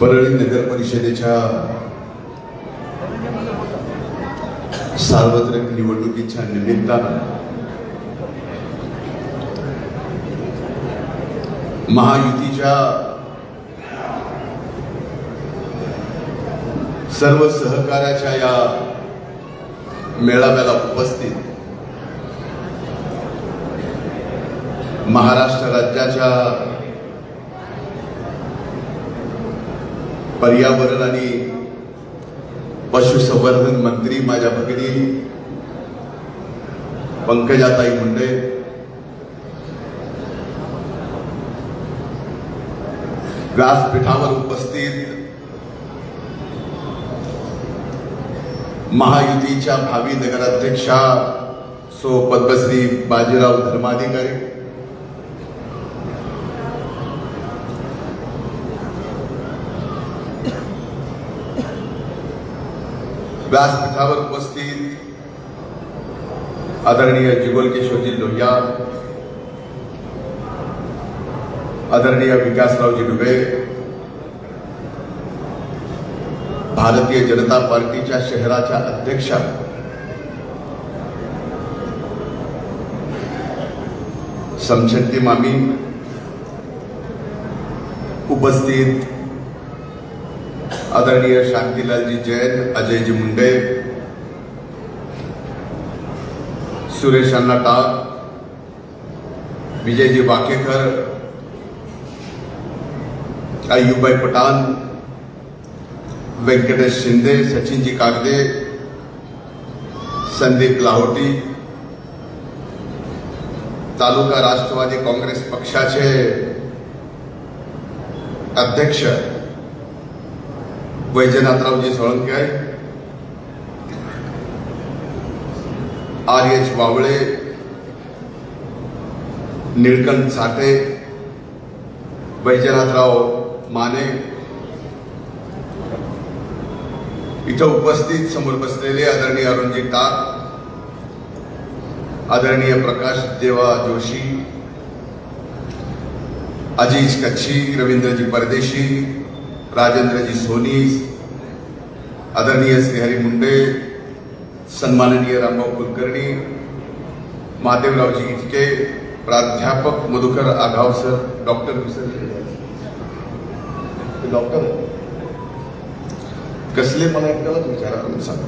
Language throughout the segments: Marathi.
परळी नगर परिषदेच्या सार्वत्रिक निवडणुकीच्या निमित्तानं महायुतीच्या सर्व सहकार्याच्या या मेळाव्याला उपस्थित महाराष्ट्र राज्याच्या पर्यावरण आणि पशुसंवर्धन मंत्री माझ्या भगिनी पंकजाताई मुंडे व्यासपीठावर उपस्थित महायुतीच्या भावी नगराध्यक्षा सो पद्मश्री बाजीराव धर्माधिकारी व्यासपीठावर उपस्थित आदरणीय जिगोल लोहिया आदरणीय विकासरावजी डुबे भारतीय जनता पार्टीच्या शहराच्या अध्यक्षा समशक्ती मामी उपस्थित आदरणीय शांतीलालजी जैन अजयजी मुंडे सुरेश अण्णा टाक विजयजी वाकेकर अय्यूबाई पठाण व्यंकटेश शिंदे सचिनजी कागदे संदीप लाहोटी तालुका राष्ट्रवादी काँग्रेस पक्षाचे अध्यक्ष वैजनाथरावजी सोळंके आर एच वावळे निळकंठ साठे वैजनाथराव माने. इथं उपस्थित समोर बसलेले आदरणीय अरुणजी टाक आदरणीय प्रकाश देवा जोशी अजीज कच्छी रवींद्रजी परदेशी राजेंद्रजी सोनी आदरणीय श्रीहरी मुंडे सन्माननीय रामभाऊ कुलकर्णी महादेवरावजी इटके प्राध्यापक मधुकर आघाव सर डॉक्टर विसरले डॉक्टर कसले मला एकट्याला विचारा म्हणून सांगतो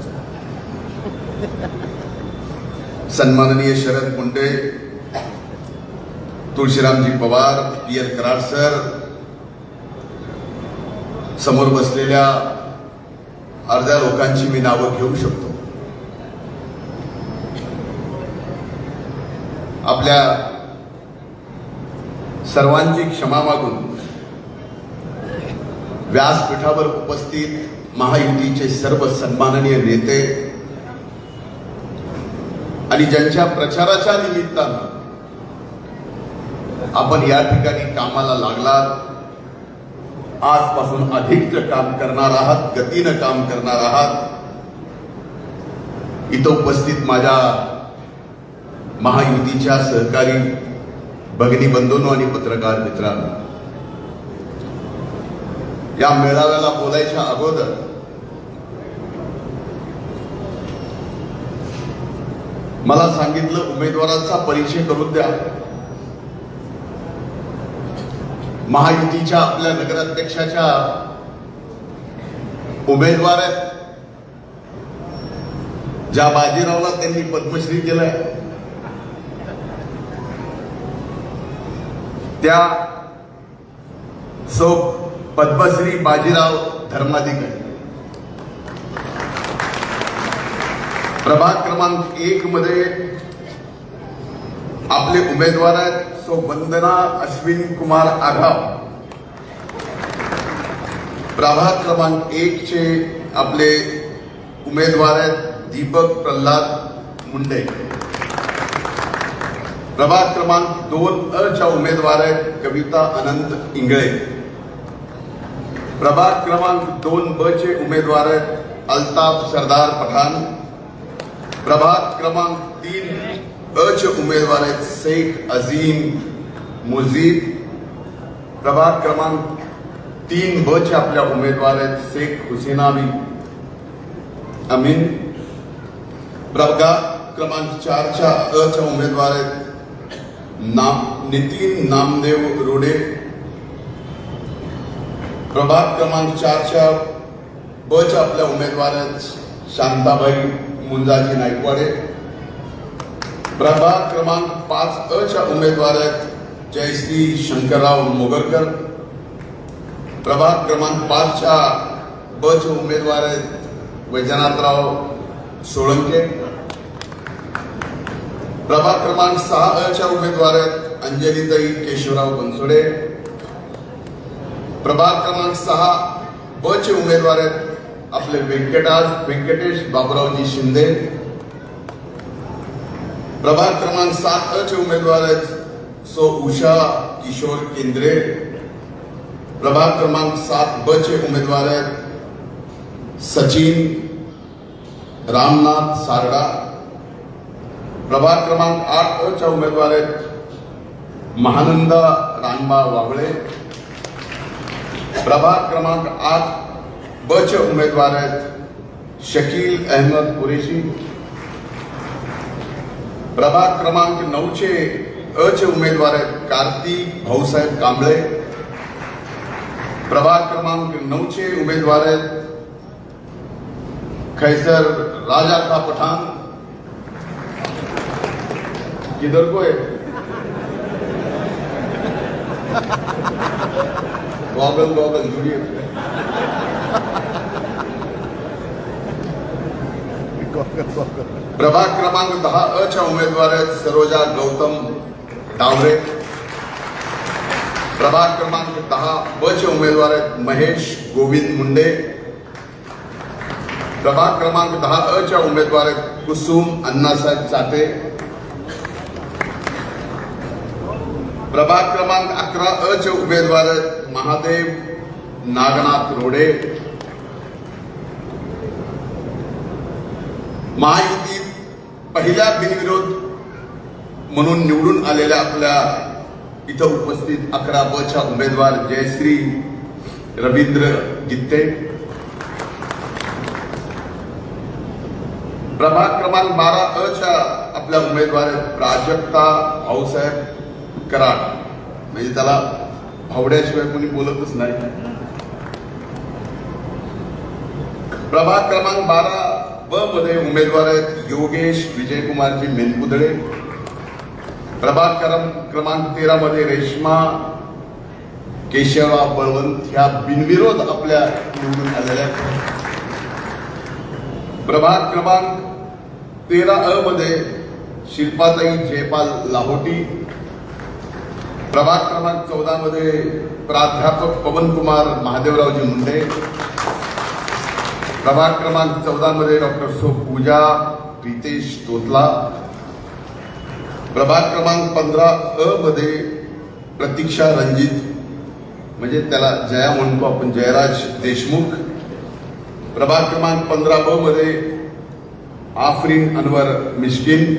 सन्माननीय Sharad Munde तुळशीरामजी Pawar P L Karad sir समोर बसलेल्या अर्ध्या लोकांची मी नावं घेऊ शकतो. आपल्या सर्वांची क्षमा मागून व्यासपीठावर उपस्थित महायुतीचे सर्व सन्माननीय नेते आणि ज्यांच्या प्रचाराच्या निमित्तानं आपण या ठिकाणी कामाला लागलात आजपासून अधिकचं काम करणार आहात गतीनं काम करणार आहात. इथं उपस्थित माझ्या महायुतीच्या सहकारी भगिनी बंधूंनो आणि पत्रकार मित्रांनो या मेळाव्याला बोलायच्या अगोदर मला सांगितलं उमेदवारांचा परिचय करून द्या. महायुतीच्या आपल्या नगराध्यक्षाच्या उमेदवार आहेत. ज्या बाजीरावला त्यांनी पद्मश्री केलाय. त्या सो पद्मश्री बाजीराव धर्माधिकारी. प्रभाग क्रमांक एक मध्ये आपले उमेदवार सो वंदना अश्विन कुमार आघाव. प्रभाग क्रमांक एक चे आपले उमेदवार दीपक प्रल्हाद मुंडे. प्रभाग क्रमांक दोन अ च्या उमेदवार कविता अनंत इंगळे. प्रभाग क्रमांक दोन ब चे उमेदवार अल्ताफ सरदार पठाण. प्रभाग क्रमांक तीन अच उमेदवार आहेत शेख अजीम मुजीब. प्रभाग क्रमांक तीन ब चे आपल्या उमेदवार आहेत शेख हुसेनावी अमीन. प्रभाग क्रमांक चारच्या अ उमेदवार आहेत नाम नितीन नामदेव रोडे. प्रभाग क्रमांक चारच्या ब च्या आपल्या उमेदवार आहेत शांताबाई मुंजाजी नायकवाडे प्रभाग क्रमांक पाच अ च्या उमेदवार आहेत जयश्री शंकरराव मोगरकर. प्रभाग क्रमांक पाचच्या ब चे उमेदवार आहेत वैजनाथराव सोळंके. प्रभाग क्रमांक सहा अ च्या उमेदवार आहेत अंजलीताई केशवराव बनसोडे. प्रभाग क्रमांक सहा ब चे उमेदवार आहेत आपले व्यंकटाज व्यंकटेश बाबुरावजी शिंदे. प्रभाग क्रमांक सात चे उमेदवार आहेत सो उषा किशोर केंद्रे. प्रभाग क्रमांक सात ब चे उमेदवार आहेत सचिन रामनाथ सारडा. प्रभाग क्रमांक आठ अ च्या उमेदवार आहेत महानंदा रानबा वाबळे प्रभाग क्रमांक आठ ब चे उमेदवार आहेत शकील अहमद कुरेशी. प्रभाग क्रमांक नऊचे चे उमेदवार आहेत कार्तिक भाऊसाहेब कांबळे. प्रभाग क्रमांक नऊचे उमेदवार आहेत खैसर राजा का पठान किधर को है? गॉगल गॉगल जुड़िए। प्रभाग क्रमांक दहा अ च्या उमेदवार आहेत सरोजा गौतम डावरे. प्रभाग क्रमांक दहा ब चे उमेदवार आहेत महेश गोविंद मुंडे. प्रभाग क्रमांक दहा अ च्या उमेदवार आहेत कुसुम अण्णासाहेब चाटे. प्रभाग क्रमांक अकरा अ चे उमेदवार आहेत महादेव नागनाथ रोडे. महायुतीत पहिल्या बिनविरोध म्हणून निवडून आलेल्या आपल्या इथं उपस्थित अकरा ब उमेदवार जयश्री रवींद्र गित्ते. प्रभाग क्रमांक बारा अ च्या आपल्या उमेदवार आहेत प्राजक्ता भाऊसाहेब कराड. म्हणजे त्याला भावड्याशिवाय कोणी बोलतच नाही. प्रभाग क्रमांक बारा ब मध्ये उमेदवार आहेत योगेश विजयकुमारजी मेनपुदळे प्रभाग क्रम क्रमांक तेरा मध्ये रेश्मा केशवराव बळवंत ह्या बिनविरोध आपल्या निवडून आलेल्या आहेत. प्रभाग क्रमांक तेरा अ मध्ये शिल्पाताई जयपाल लाहोटी प्रभाग क्रमांक चौदा मध्ये प्राध्यापक पवनकुमार महादेवरावजी मुंडे प्रभाग क्रमांक चौदा मध्ये डॉक्टर सो पूजा प्रितेश तोतला. प्रभाग क्रमांक पंधरा अ मध्ये प्रतीक्षा रंजित म्हणजे त्याला जया म्हणतो आपण जयराज देशमुख. प्रभाग क्रमांक पंधरा ब मध्ये आफरीन अनवर मिश्किन.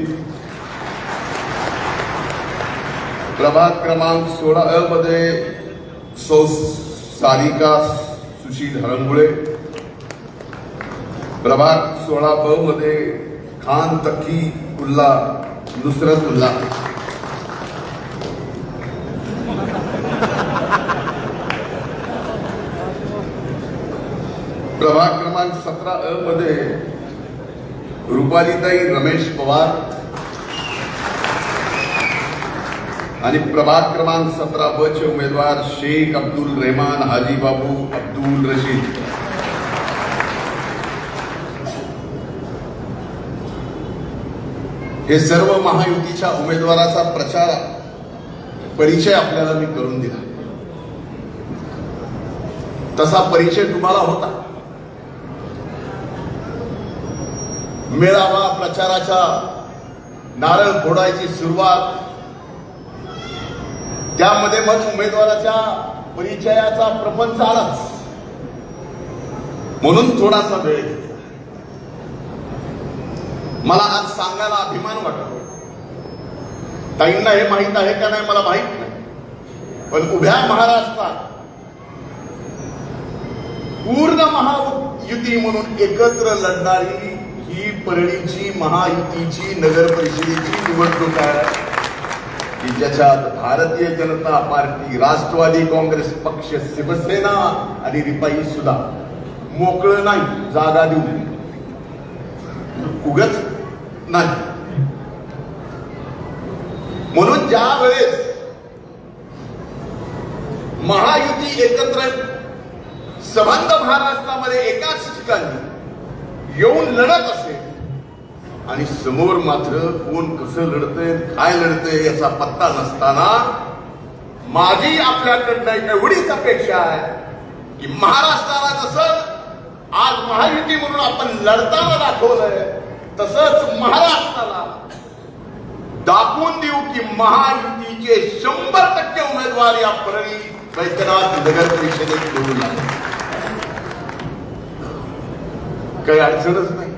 प्रभाग क्रमांक सोळा अ मध्ये सौ सारिका सुशील हरंगुळे. प्रभात सोळा ब मध्ये खान तकी उल्ला नुसरत उल्ला प्रभाग क्रमांक सतरा अ मध्ये रुपालीताई रमेश पवार आणि प्रभाग क्रमांक सतरा ब चे उमेदवार शेख अब्दुल रेहमान हाजी बाबू अब्दुल रशीद. हे सर्व महायुतीच्या उमेदवाराचा प्रचार परिचय आपल्याला मी करून दिला. तसा परिचय तुम्हाला होता. मेळावा प्रचाराच्या नारळ फोडायची सुरुवात त्यामध्ये मग उमेदवाराच्या परिचयाचा प्रपंच आलाच. म्हणून थोडासा वेळ मला आज सांगायला अभिमान वाटतो. ताईंना हे माहीत आहे का नाही मला माहीत नाही. पण उभ्या महाराष्ट्रात पूर्ण महायुती म्हणून एकत्र लढणारी ही परळीची महायुतीची नगर परिषदेची निवडणूक आहे. की ज्याच्यात भारतीय जनता पार्टी राष्ट्रवादी काँग्रेस पक्ष शिवसेना आणि रिपाई सुद्धा मोकळं नाही जागा देऊ उगच नाही. म्हणून ज्या वेळेस महायुती एकत्र संबंध महाराष्ट्रामध्ये एकाच ठिकाणी येऊन लढत असेल आणि समोर मात्र कोण कसं लढतंय काय लढतंय याचा पत्ता नसताना माझी आपल्याकडनं एवढीच अपेक्षा आहे की महाराष्ट्राला जसं आज महायुती म्हणून आपण लढताना दाखवलंय तसंच महाराष्ट्राला दाखवून देऊ की महायुतीचे शंभर टक्के उमेदवार या परळी वैद्यनाथ नगर परिषदेत निवडून आले. काही अडचणच नाही.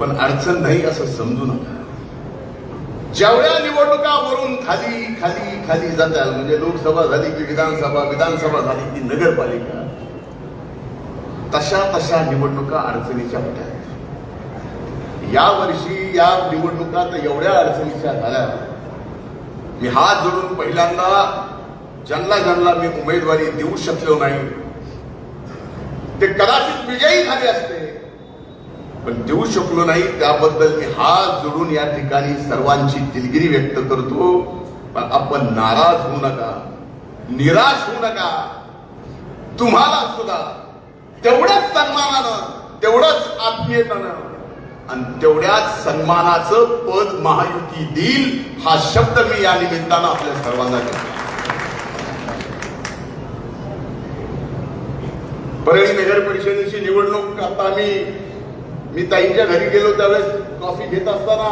पण अडचण नाही असं समजू नका. जेवढ्या निवडणुका वरून खाली खाली खाली जातात म्हणजे लोकसभा झाली की विधानसभा विधानसभा झाली की नगरपालिका तशा तशा निवडणुका अडचणीच्या होत्या या वर्षी या निवडणुकात एवढ्या अडचणीच्या झाल्या. मी हात जोडून पहिल्यांदा ज्यांना ज्यांना मी उमेदवारी देऊ शकलो नाही ते कदाचित विजयी झाले असते. पण देऊ शकलो नाही त्याबद्दल मी हात जोडून या ठिकाणी सर्वांची दिलगिरी व्यक्त करतो. पण आपण नाराज होऊ नका निराश होऊ नका. तुम्हाला सुद्धा तेवढ्याच सन्मानानं तेवढंच आत्मीयतानं आणि तेवढ्याच सन्मानाचं पद महायुती देईल हा शब्द मी या निमित्तानं आपल्या सर्वांना देतो. परळी नगर परिषदेची निवडणूक आता मी मी ताईंच्या घरी गेलो त्यावेळेस कॉफी घेत असताना.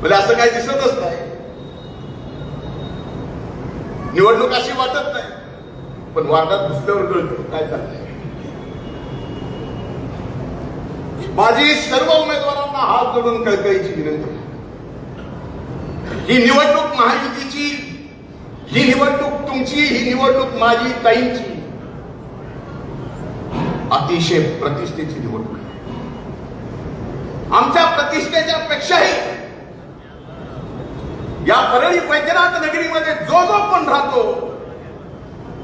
म्हणजे असं काही दिसतच नाही. निवडणूक अशी वाटत नाही. पण वाटत दुसऱ्यावर कळतं काय चाललंय. माझी सर्व उमेदवारांना हात जोडून कळकळीची विनंती ही निवडणूक महायुतीची ही निवडणूक तुमची ही निवडणूक माझी ताईंची अतिशय प्रतिष्ठेची निवडणूक आहे. आमच्या प्रतिष्ठेच्या पेक्षाही या परळी वैद्यनाथ नगरीमध्ये जो जो पण राहतो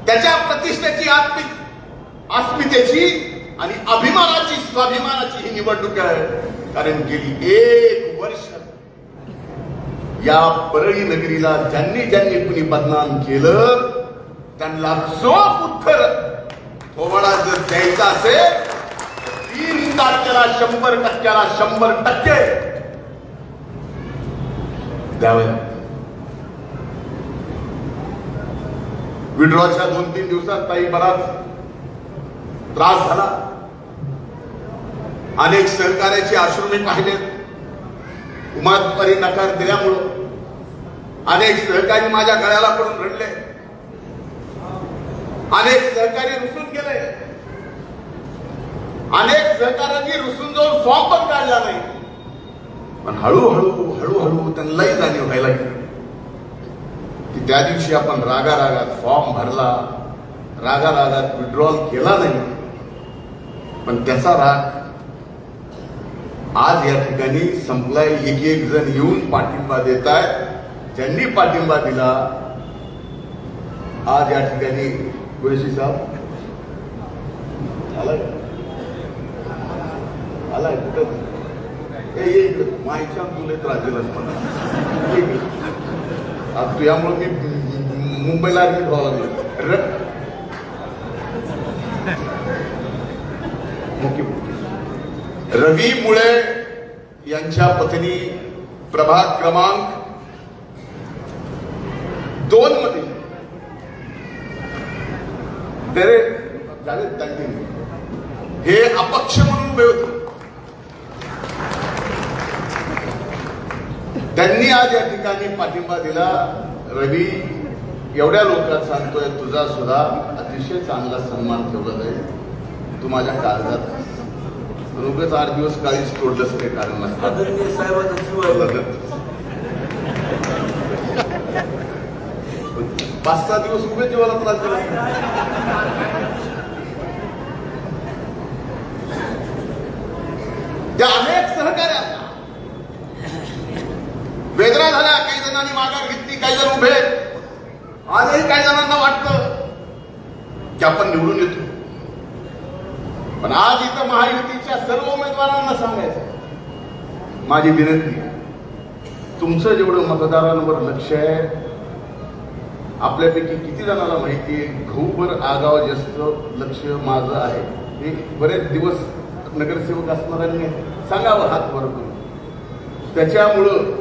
त्याच्या प्रतिष्ठेची आत्मिक अस्मितेची आणि अभिमानाची स्वाभिमानाची ही निवडणूक आहे. कारण गेली एक वर्ष या परळी नगरीला ज्यांनी ज्यांनी कुणी बदनाम केलं त्यांना जो उत्तर थोबाडा जर द्यायचा असेल तीन तारखेला शंभर टक्क्याला शंभर टक्के द्यावे. विड्रॉच्या दोन तीन दिवसात काही बराच त्रास झाला. अनेक सहकार्याचे आश्रू मी पाहिले. उमादपरी नकार दिल्यामुळं अनेक सहकारी माझ्या गळ्याला पडून रडले. अनेक सहकारी रुसून गेले. अनेक सहकाऱ्यांनी रुसून जाऊन फॉर्म पण काढला नाही. पण हळूहळू हळूहळू त्यांनाही जाणीव व्हायला गेली की त्या दिवशी आपण रागा रागात फॉर्म भरला. रागा रागात विड्रॉल केला नाही. पण त्याचा राग आज या ठिकाणी संपलाय. एक एक जण येऊन पाठिंबा देत आहेत ज्यांनी पाठिंबा दिला आज या ठिकाणी कुरेशी साहेब. आलाय? आलाय कुठं? माहिती ये इकडं. तुला त्रास दिलास मला आज तुझ्यामुळे मी मुंबईला ऍडमिट व्हावं लागलं. र- मुख्य रवी मुळे यांच्या पत्नी प्रभाग क्रमांक दोन मध्ये. तेरे झाले त्यांनी हे अपक्ष म्हणून उभे होते. त्यांनी आज या ठिकाणी पाठिंबा दिला. रवी एवढ्या लोकात सांगतोय तुझा सुद्धा अतिशय चांगला सन्मान ठेवला जाईल. तू माझ्या काळजात उगाच आठ दिवस काळीच तोडलंच काही कारण नसतं. आदरणीय साहेबांचा जीव आहे. पाच सहा दिवस उभे जेवायला त्रास दिला त्या अनेक सहकार्यांना वेदना झाल्या काही जणांनी माघार घेतली काही जण उभे. आजही काही जणांना वाटतं की आपण निवडून येतो. पण आज इथं महायुतीच्या सर्व उमेदवारांना सांगायचं माझी विनंती आहे तुमचं जेवढं मतदारांवर लक्ष आहे आपल्यापैकी किती जणांना माहिती आहे घऊभर आगाव जास्त लक्ष माझं आहे. हे बरेच दिवस नगरसेवक असणाऱ्यांनी सांगावं हात वर करून. त्याच्यामुळं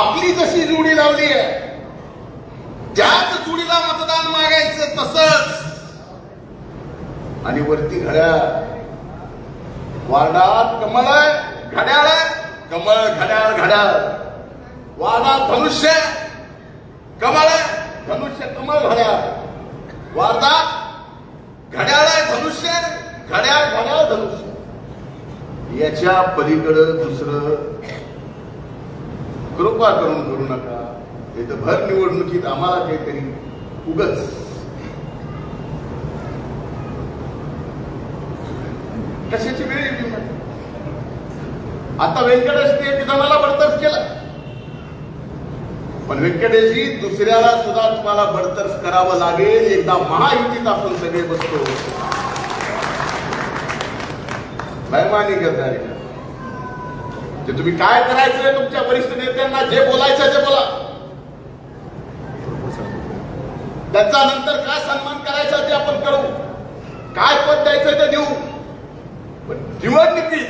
आपली जशी जोडी लावली आहे ज्याच जोडीला मतदान मागायचं तसंच आणि वरती घड्याळ वार्डात कमळ आहे घड्याळ आहे. कमळ घड्याळ घड्याळ. वार्डात धनुष्य कमळ आहे धनुष्य कमळ घड्याळ. वार्डात घड्याळ आहे धनुष्य घड्याळ घड्याळ धनुष्य. याच्या पलीकडं दुसरं कृपा करून करू नका. हे तर भर निवडणुकीत आम्हाला काहीतरी उगच कशाची वेळ येते आता व्यंकटेश ते जणाला बडतर्फ केलं. पण व्यंकटेशजी दुसऱ्याला सुद्धा तुम्हाला बडतर्फ करावं लागेल. एकदा महायुतीत आपण सगळे बसतो. बैमानी गद्दारी ते तुम्ही काय करायचंय तुमच्या वरिष्ठ नेत्यांना? जे बोलायचं ते बोला. त्याचा नंतर काय सन्मान करायचा ते आपण करू काय पद द्यायचं ते देऊ. पण निवडणुकीत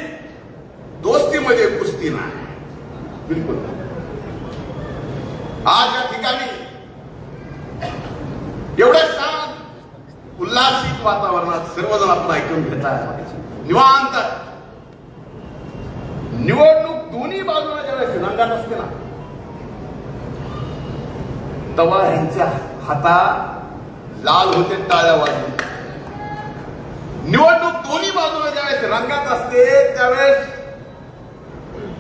दोस्तीमध्ये कुस्ती नाही. बिलकुल आज या ठिकाणी एवढ्या छान उल्हासित वातावरणात सर्वजण आपण ऐकून घेतात निवांत. निवडणूक दोन्ही बाजूला ज्यावेळेस रंगात असते ना तेव्हा ह्यांच्या हाता लाल होते टाळ्या वाजून निवडणूक दोन्ही बाजूला ज्यावेळेस रंगात असते त्यावेळेस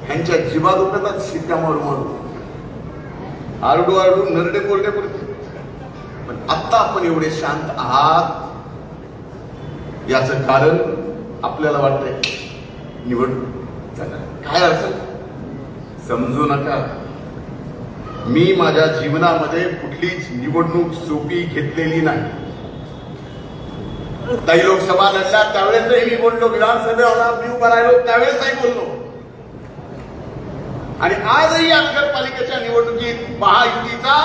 ह्यांच्या जीवा दुखतात शिट्ट्या मारून आरडू आरडू नरडे कोरडे कोरडे. पण आत्ता आपण एवढे शांत आहात. याचं कारण आपल्याला वाटतंय निवडणूक झालं. काय अर्थ समजू नका. मी माझ्या जीवनामध्ये कुठलीच निवडणूक सोपी घेतलेली नाही. काही लोकसभा लढल्या त्यावेळेसही मी बोललो विधानसभेला मी उभा राहिलो त्यावेळेसही बोललो. आणि आजही या नगरपालिकेच्या निवडणुकीत महायुतीचा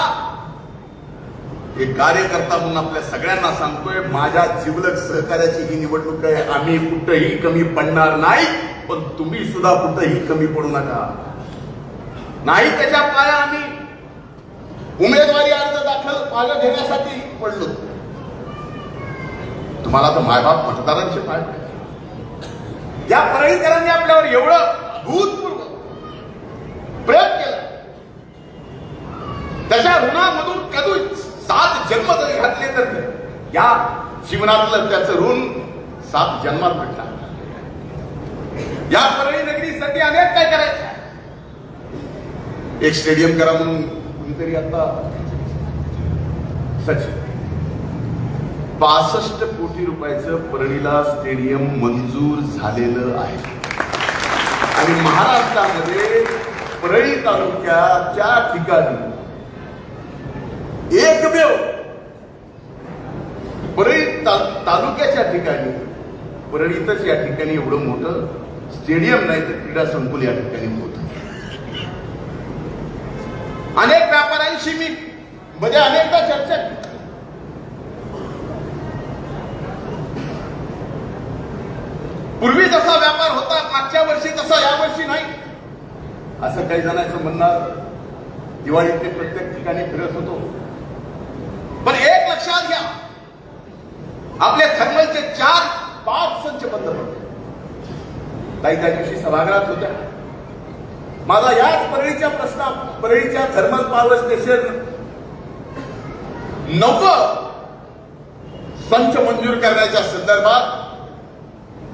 एक कार्यकर्ता म्हणून आपल्या सगळ्यांना सांगतोय माझ्या जिवलक सहकार्याची ही निवडणूक आहे आम्ही कुठंही कमी पडणार नाही पण तुम्ही सुद्धा कुठंही कमी पडू नका. नाही त्याच्या पाया आम्ही उमेदवारी अर्ज दाखल मागं घेण्यासाठी पडलो. तुम्हाला तर मायबाप मतदारांचे पाय पाहिजे. या परळीकरांनी आपल्यावर एवढं अभूतपूर्व प्रयोग केला. त्याच्या ऋणामधून कधी सात जन्म जरी घातले तर या जीवनातलं त्याचं ऋण सात जन्मात भेटणार या परळी नगरीसाठी अनेक काय करायचं एक स्टेडियम करा म्हणून कुणीतरी आता सचिन. पासष्ट कोटी रुपयाचं परळीला स्टेडियम मंजूर झालेलं आहे आणि महाराष्ट्रामध्ये परळी तालुक्याच्या ठिकाणी एकमेव परळी ता- तालुक्याच्या ठिकाणी परळीतच या ठिकाणी एवढं मोठं स्टेडियम नाही तर क्रीडा संकुल या ठिकाणी होत अनेक व्यापाऱ्यांशी मी मध्ये अनेकदा चर्चा केली. पूर्वी जसा व्यापार होता मागच्या वर्षी तसा या वर्षी नाही. असं काही जणांचं म्हणणार दिवाळीत ते प्रत्येक ठिकाणी फिरत होतो. पण एक लक्षात घ्या आपल्या थर्मलचे चार पाच संच बंद पडले. काही त्या दिवशी सभागृहात होत्या. माझा याच परळीच्या प्रश्ना परळीच्या थर्मल पॉवर स्टेशन. नवं संच मंजूर करण्याच्या संदर्भात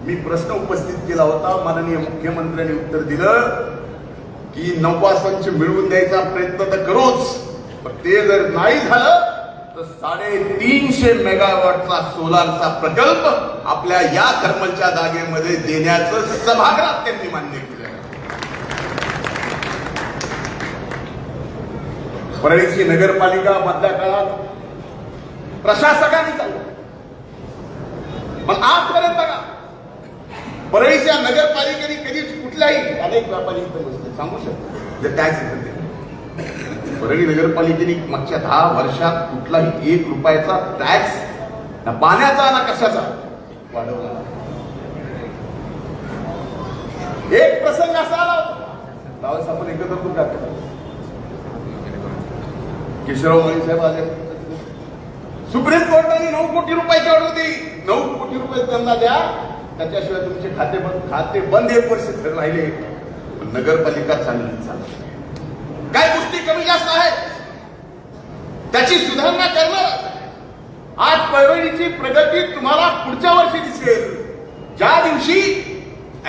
मी प्रश्न उपस्थित केला होता माननीय मुख्यमंत्र्यांनी उत्तर दिलं की नववा संच मिळवून द्यायचा प्रयत्न तर करूच पण ते जर नाही झालं तर साडेतीनशे मेगावॉटचा सोलारचा प्रकल्प आपल्या या थर्मलच्या जागेमध्ये देण्याचं सभागृहात त्यांनी मान्य केलं. परळीची नगरपालिका मधल्या काळात प्रशासकांनी चालू मग आजपर्यंत बघा परळीच्या नगरपालिकेने कधीच कुठल्याही अनेक व्यापारी इथं बसले. सांगू शकतो? जे टॅक्स देते परळी नगरपालिकेने मागच्या दहा वर्षात कुठलाही एक रुपयाचा टॅक्स ना पाण्याचा ना कशाचा वाढवला. एक प्रसंग असा आला होता. आपण एकत्र कुठे टाकतो केशवराव मोदी साहेब आले. सुप्रीम कोर्टाने नऊ कोटी रुपयाची ऑर्डर दिली. नऊ कोटी रुपये त्यांना द्या. त्याच्याशिवाय तुमचे खाते बंद खाते बंद एक वर्ष राहिले. नगरपालिका चांगली चालली काय गोष्टी कमी जास्त आहेत? त्याची सुधारणा करणं आज परळीची प्रगती तुम्हाला पुढच्या वर्षी दिसेल. ज्या दिवशी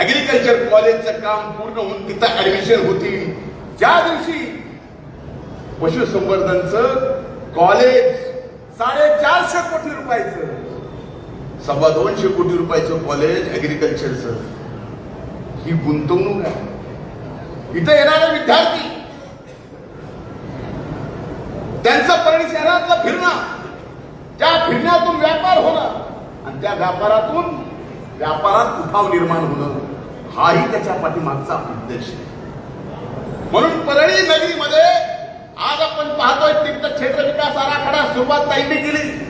ऍग्रिकल्चर कॉलेजचं काम पूर्ण होऊन तिथं ऍडमिशन होतील ज्या दिवशी पशुसंवर्धनचं कॉलेज साडेचारशे कोटी रुपयाचं सव्वा दोनशे कोटी रुपयाचं कॉलेज ऍग्रिकल्चरचं ही गुंतवणूक आहे. इथं येणारे विद्यार्थी त्यांचा परळी शहरातला फिरणं त्या फिरण्यातून व्यापार होणं आणि त्या व्यापारातून व्यापारात उठाव निर्माण होणं हाही त्याच्या पाठीमागचा उद्देश आहे. म्हणून परळी नगरीमध्ये आज आपण पाहतोय क्षेत्र विकास आराखडा सुरुवात ताईंनी केली.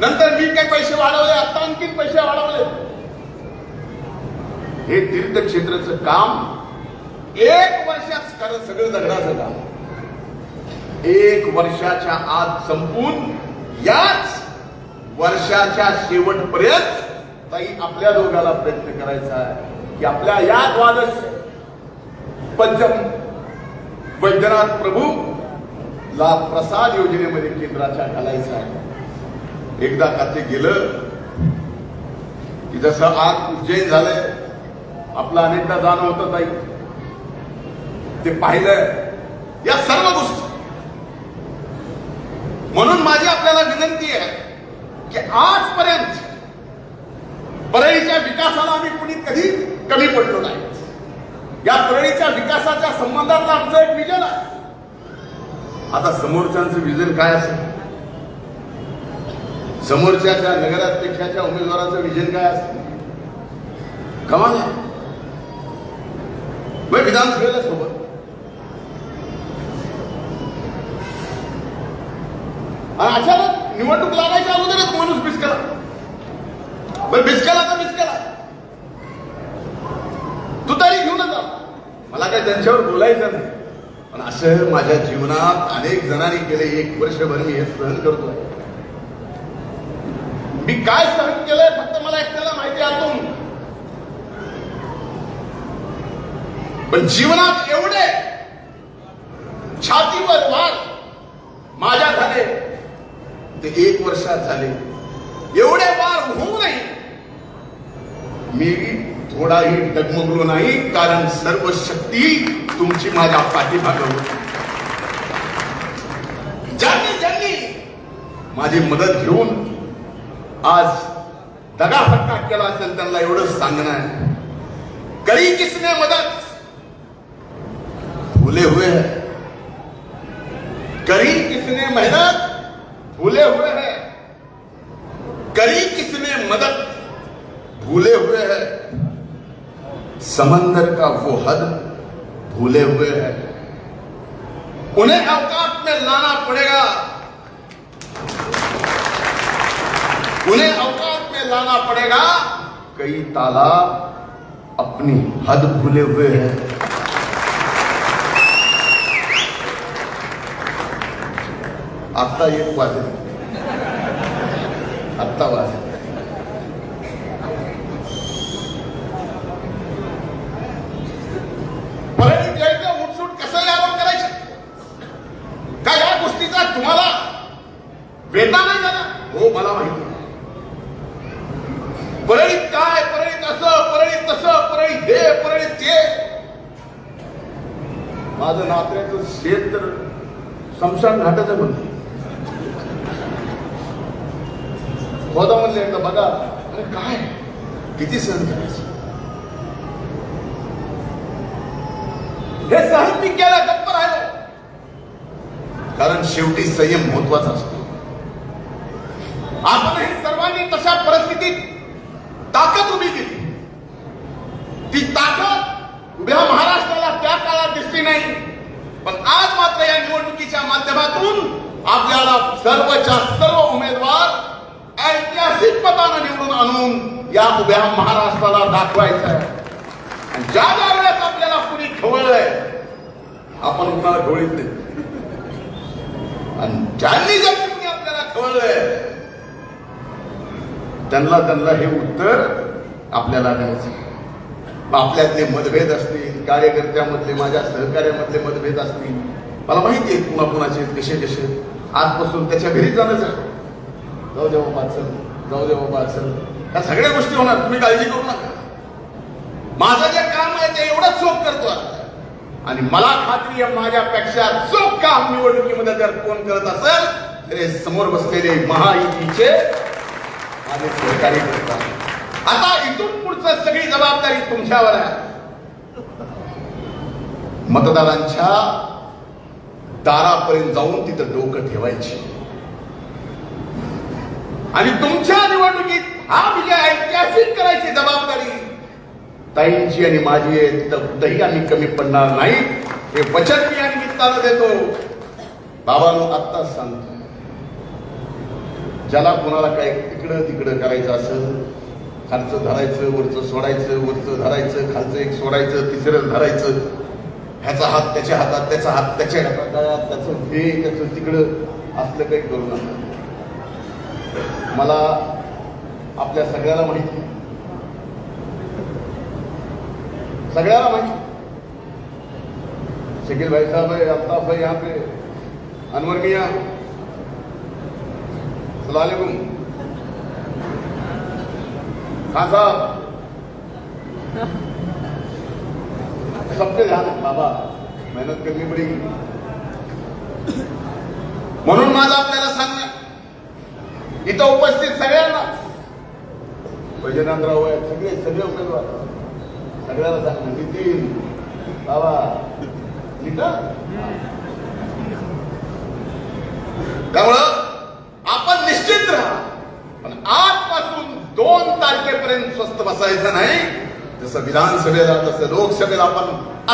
नंतर मी काही पैसे वाढवले आता आणखीन पैसे वाढवले. हे तीर्थक्षेत्राचं काम एक वर्षात कारण सगळं दगडाचं काम. एक वर्षाच्या आत संपून याच वर्षाच्या शेवटपर्यंत ताई आपल्या दोघाला प्रयत्न करायचा आहे. की आपल्या या द्वादश पंचम वैद्यनाथ प्रभू ला प्रसाद योजनेमध्ये केंद्राच्या घालायचा आहे. एकदा का ते गेलं की जसं आज उज्जैन झालंय आपलं अनेकदा जाणं होतं ताई. ते पाहिलंय. या सर्व गोष्टी. म्हणून माझी आपल्याला विनंती आहे की आजपर्यंत परळीच्या विकासाला आम्ही कुणी कधी कमी पडलो नाही. या परळीच्या विकासाच्या संबंधातलं आमचं एक विजन आहे. आता समोरच्यांचं विजन काय असेल? समोरच्या नगराध्यक्षाच्या उमेदवाराचं विजन काय असत? कमाल आहे. मग विधानसभेला सोबत. आणि अचानक निवडणूक लागायच्या अगोदरच माणूस बिस्कला. बरं बिस्कला तर बिस्कला? तू तरी घेऊनच जा मला काय त्यांच्यावर बोलायचं नाही. पण असं माझ्या जीवनात अनेक जणांनी केले. एक वर्षभर मी हे सहन करतोय. मी काय सहन केलंय फक्त मला एकट्याला माहिती आतून पण जीवनात एवढे छातीवर वाद माझ्या झाले ते एक वर्षात झाले. एवढे वार होऊनही मी थोडाही डगमगलो नाही कारण सर्व शक्ती तुमची माझ्या पाठीमागं ज्यांनी ज्यांनी माझी मदत घेऊन आज दगाफटका केला असेल, त्यांना एवढंच सांगणं करी किसने मदत? भूले हुए हैं. करी किसने मेहनत? भूले हुए हैं. करी किसने मदद भूले हुए हैं. समंदर का वो हद भूले हुए हैं. उन्हें अवकाश में लाना पड़ेगा। उन्हें अवकाश में लाना पड़ेगा। कई तालाब अपनी हद भूले हुए हैं। आत्ता एक वाजले आत्ता वाजले नुकसान घाटाचं म्हणते गोदा म्हणले एकदा बघा. अरे काय? किती सहन करायचं? हे सहन मी केलं गप्पर आलो कारण शेवटी संयम महत्त्वाचा असतो. आपणही सर्वांनी तशा परिस्थितीत ताकद उभी केली. ती ताकद उभ्या महाराष्ट्राला त्या काळात दिसली नाही. पण आज मात्र या निवडणुकीच्या माध्यमातून आपल्याला सर्वच्या सर्व उमेदवार ऐतिहासिक पदानं निवडून आणून या उभ्या महाराष्ट्राला दाखवायचं आहे. ज्या ज्या वेळेस आपल्याला कुणी खवळलंय आपण कुणाला खवळीत नाही. आणि ज्यांनी जर कुणी आपल्याला खवळलंय त्यांना त्यांना हे उत्तर आपल्याला द्यायचं आपल्यातले मतभेद असतील कार्यकर्त्यामधले माझ्या सहकार्यामधले मतभेद असतील. मला माहिती आहे कुणा कुणाचे कसे कसे. आजपासून त्याच्या घरी जाणंच आहे जाऊ दे बाबा चल. जाऊ दे बाबा चल. या सगळ्या गोष्टी होणार तुम्ही काळजी करू नका. माझं जे काम आहे ते एवढंच चोख करतो आणि मला खात्री आहे माझ्यापेक्षा चोख काम निवडणुकीमध्ये जर कोण करत असेल तर हे समोर बसलेले महायुतीचे आणि सहकारी करतात. आता इथून पुढचं सगळी जबाबदारी तुमच्यावर आहे. मतदारांच्या दारापर्यंत जाऊन तिथं डोकं ठेवायची. आणि तुमच्या निवडणुकीत हा विजय ऐतिहासिक करायची जबाबदारी. ताईंची आणि माझी आहे तिथं कुठंही आम्ही कमी पडणार नाही. हे वचन मी या निमित्तानं देतो. बाबांनो आत्ताच सांगतो. ज्याला कोणाला काय इकडं तिकडं करायचं असेल खालचं धरायचं वरचं सोडायचं वरचं धरायचं खालचं एक सोडायचं तिसरं धरायचं. ह्याचा हात त्याच्या हातात त्याचा हात त्याच्या हातात त्याचं हे त्याचं तिकडं असलं काही करू नका. मला आपल्या सगळ्याला माहिती सगळ्याला माहिती शकील भाई साहब है अल्ताफ भाई यहाँ पे अनवर मियाँ सलामकुम खान साहब सबके ध्यान बाबा मेहनत करनी पडेगी म्हणून माझं आपल्याला सांगणं इथं उपस्थित सगळ्यांना वैजनाथराव आहेत सगळे सगळे उमेदवार सगळ्याला सांगणं नितीन बाबा नीता त्यामुळं आपण निश्चित राहा पण आजपासून दोन तारखेपर्यंत स्वस्त बसायचं नाही. जसं विधानसभेला तसं लोकसभेला आपण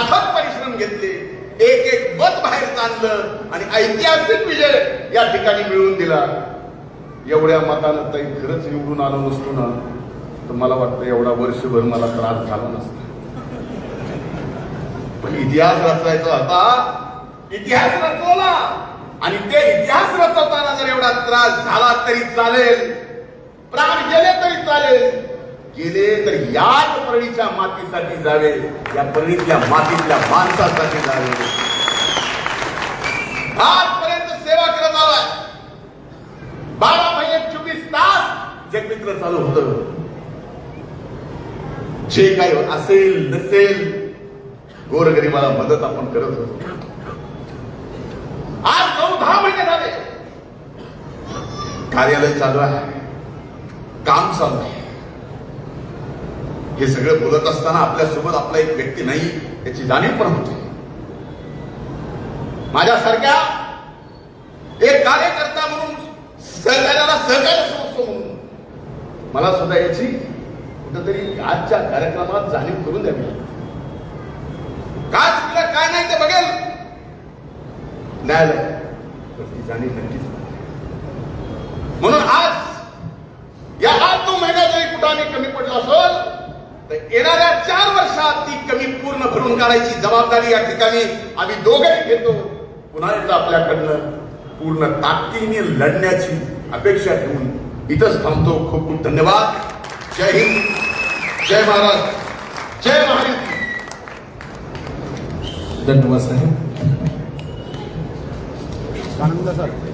अथक परिश्रम घेतले. एक एक मत बाहेर चाललं आणि ऐतिहासिक विजय या ठिकाणी मिळवून दिला. एवढ्या मतानं ताई खरंच निवडून आलो नसतो ना तर मला वाटतं एवढा वर्षभर मला त्रास झाला नसता. पण इतिहास रचायचा होता. इतिहास रचवला. आणि ते इतिहास रचवताना जर एवढा त्रास झाला तरी चालेल. प्राण गेले तरी चालेल. गेले तर याच परणीच्या मातीसाठी जावे. या परणीतल्या मातीतल्या माणसासाठी जावे. आजपर्यंत सेवा करत आलाय. बारा महिने चोवीस तास जगमित्र चालू होतं. जे काही असेल नसेल गोरगरिबाला मदत आपण करत होतो. आज नऊ दहा महिने झाले. कार्यालय चालू आहे. काम चालू आहे. हे सगळं बोलत असताना आपल्यासोबत आपला एक व्यक्ती नाही याची जाणीव पण होते. माझ्यासारख्या एक कार्यकर्ता म्हणून सहकार्याला सहकार्य समजतो म्हणून मला सुद्धा याची कुठंतरी आजच्या कार्यक्रमात जाणीव करून द्यावी लागते. काय चुकलं काय नाही ते बघेल. न्यायालय तर ती जाणीव नक्कीच म्हणून आज या आठ नऊ महिन्यात जरी कुठं आम्ही कमी पडलो असेल तर येणाऱ्या चार वर्षात ती कमी पूर्ण भरून काढायची जबाबदारी या ठिकाणी आम्ही दोघेही घेतो. पुन्हा एकदा आपल्याकडनं पूर्ण ताकदीने लढण्याची अपेक्षा ठेवून इथंच थांबतो. खूप खूप धन्यवाद. जय हिंद. जय महाराज. जय महाराज. धन्यवाद साहेब. आनंद सर